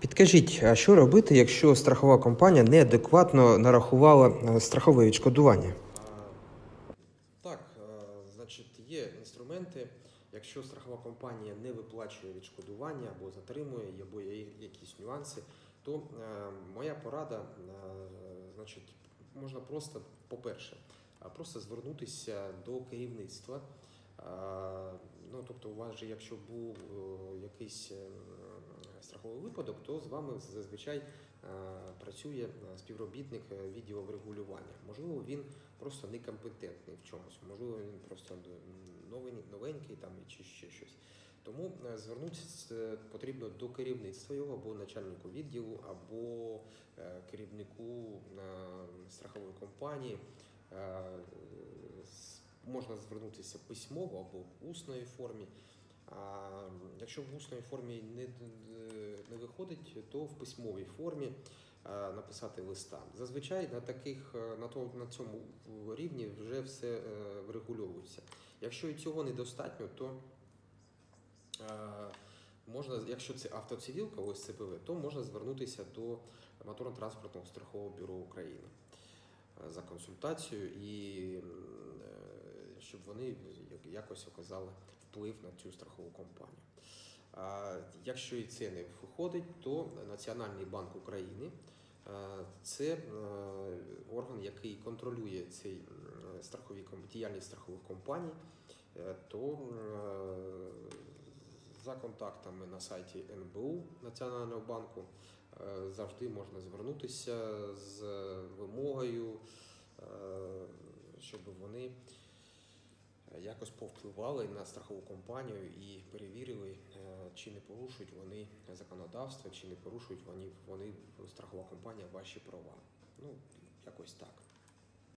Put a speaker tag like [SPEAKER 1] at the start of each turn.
[SPEAKER 1] Підкажіть, а що робити, якщо страхова компанія неадекватно нарахувала е, страхове відшкодування?
[SPEAKER 2] Так, е, значить, є інструменти. Якщо страхова компанія не виплачує відшкодування або затримує, або є якісь нюанси, то е, моя порада, значить, можна просто, по-перше, просто звернутися до керівництва. Ну, тобто, у вас же, якщо був якийсь страховий випадок, то з вами зазвичай е, працює е, співробітник е, відділу врегулювання. Можливо, він просто некомпетентний в чомусь, можливо, він просто новенький там чи ще щось. Тому звернутися потрібно до керівництва його або начальнику відділу, або керівнику страхової компанії. Можна звернутися письмово або в усній формі. А якщо в усній формі не виходить, то в письмовій формі е, написати листа. Зазвичай на таких е, на то на цьому рівні вже все е, врегульовується. Якщо і цього недостатньо, то можна, якщо це автоцивілка, ось ЦПВ, то можна звернутися до моторно-транспортного страхового бюро України за консультацією і щоб вони якось оказали вплив на цю страхову компанію. Якщо і це не виходить, то Національний банк України це е, орган, який контролює цей страхові діяльність страхових компаній, Е, то е, за контактами на сайті НБУ Національного банку завжди можна звернутися з вимогою, щоб вони якось повпливали на страхову компанію і перевірили, е, чи не порушують вони законодавство, чи не порушують вони, вони страхова компанія ваші права. Ну, якось так.